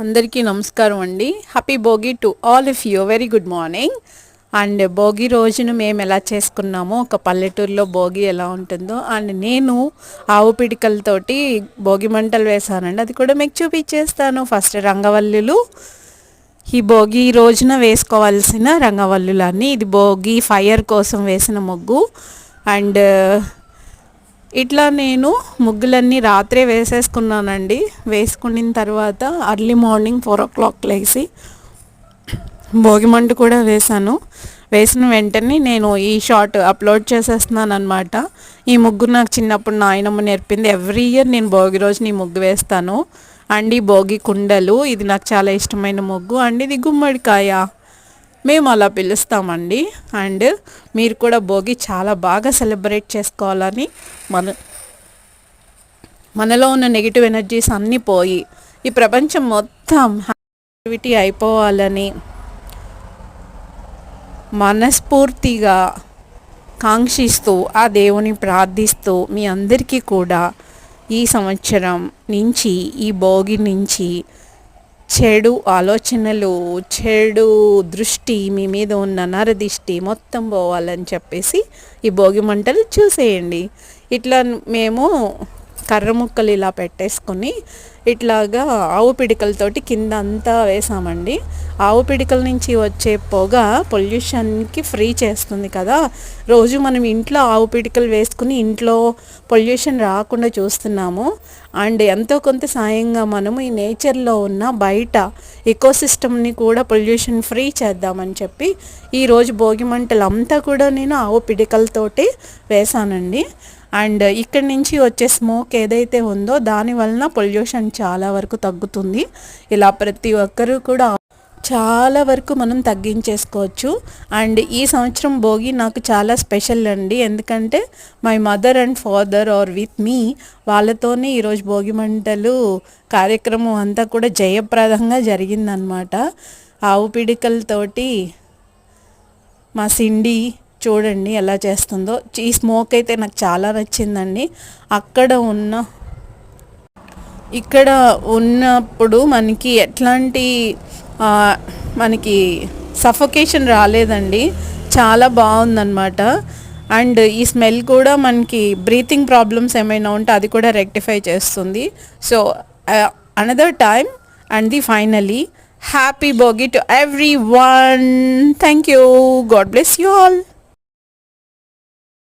అందరికీ నమస్కారం అండి. Happy Bhogi to all of you very good morning and Bhogi రోజును మేము ఎలా చేసుకున్నామో ఒక పల్లెటూరులో భోగి ఎలా ఉంటుందో అండ్ నేను ఆవు పిడికలతోటి భోగి మంటలు వేసానండి అది కూడా మీకు చూపించేస్తాను. ఫస్ట్ రంగవల్లులు. ఈ భోగి రోజున వేసుకోవాల్సిన రంగవల్లులన్నీ. ఇది భోగి ఫైర్ కోసం వేసిన ముగ్గు. అండ్ ఇట్లా నేను ముగ్గులన్నీ రాత్రే వేసేసుకున్నానండి. వేసుకున్న తర్వాత early morning four o'clock లేచి భోగిమంట కూడా వేశాను. వేసిన వెంటనే నేను ఈ షార్ట్ అప్లోడ్ చేసేస్తున్నాను అనమాట ఈ ముగ్గు నాకు చిన్నప్పుడు నాయనమ్మ నేర్పింది. ఎవ్రీ ఇయర్ నేను భోగి రోజున ఈ ముగ్గు వేస్తాను. అండ్ ఈ భోగి కుండలు ఇది నాకు చాలా ఇష్టమైన ముగ్గు. అండ్ ఇది గుమ్మడికాయ. మేము అలా పిలుస్తామండి. అండ్ మీరు కూడా భోగి చాలా బాగా సెలబ్రేట్ చేసుకోవాలని మన మనలో ఉన్న నెగిటివ్ ఎనర్జీస్ అన్నీ పోయి ఈ ప్రపంచం మొత్తం యాక్టివిటీ అయిపోవాలని మనస్ఫూర్తిగా కాంక్షిస్తూ ఆ దేవుని ప్రార్థిస్తూ మీ అందరికీ కూడా ఈ సంవత్సరం నుంచి ఈ భోగి నుంచి చెడు ఆలోచనలు చెడు దృష్టి మీ మీద ఉన్న నరదిష్టి మొత్తం పోవాలని చెప్పేసి ఈ భోగి మంటలు చూసేయండి. ఇట్లా మేము కర్ర ముక్కలు ఇలా పెట్టేసుకొని ఇట్లాగా ఆవు పిడికలతోటి కింద అంతా వేసామండి. ఆవు పిడికల నుంచి వచ్చే పొగ పొల్యూషన్కి ఫ్రీ చేస్తుంది కదా. రోజు మనం ఇంట్లో ఆవు పిడికలు వేసుకుని ఇంట్లో పొల్యూషన్ రాకుండా చూస్తున్నాము. అండ్ ఎంతో కొంత సాయంగా మనము ఈ నేచర్లో ఉన్న బయట ఎకోసిస్టమ్ని కూడా పొల్యూషన్ ఫ్రీ చేద్దామని చెప్పి ఈరోజు భోగి మంటలు అంతా కూడా నేను ఆవు పిడికలతోటి వేసానండి. అండ్ ఇక్కడ నుంచి వచ్చే స్మోక్ ఏదైతే ఉందో దాని వలన పొల్యూషన్ చాలా వరకు తగ్గుతుంది. ఇలా ప్రతి ఒక్కరూ కూడా చాలా వరకు మనం తగ్గించేసుకోవచ్చు. అండ్ ఈ సంవత్సరం భోగి నాకు చాలా స్పెషల్ అండి. ఎందుకంటే my mother and father are with me. వాళ్ళతోనే ఈరోజు భోగి మంటలు కార్యక్రమం అంతా కూడా జయప్రదంగా జరిగిందనమాట ఆవు పిడికలతోటి మా సిండి చూడండి ఎలా చేస్తుందో. ఈ స్మోక్ అయితే నాకు చాలా నచ్చిందండి. అక్కడ ఉన్న ఇక్కడ ఉన్నప్పుడు మనకి ఎట్లాంటి మనకి సఫొకేషన్ రాలేదండి. చాలా బాగుందన్నమాట. అండ్ ఈ స్మెల్ కూడా మనకి బ్రీతింగ్ ప్రాబ్లమ్స్ ఏమైనా ఉంటే అది కూడా రెక్టిఫై చేస్తుంది. So another time and the finally happy bogie to everyone thank you God bless you all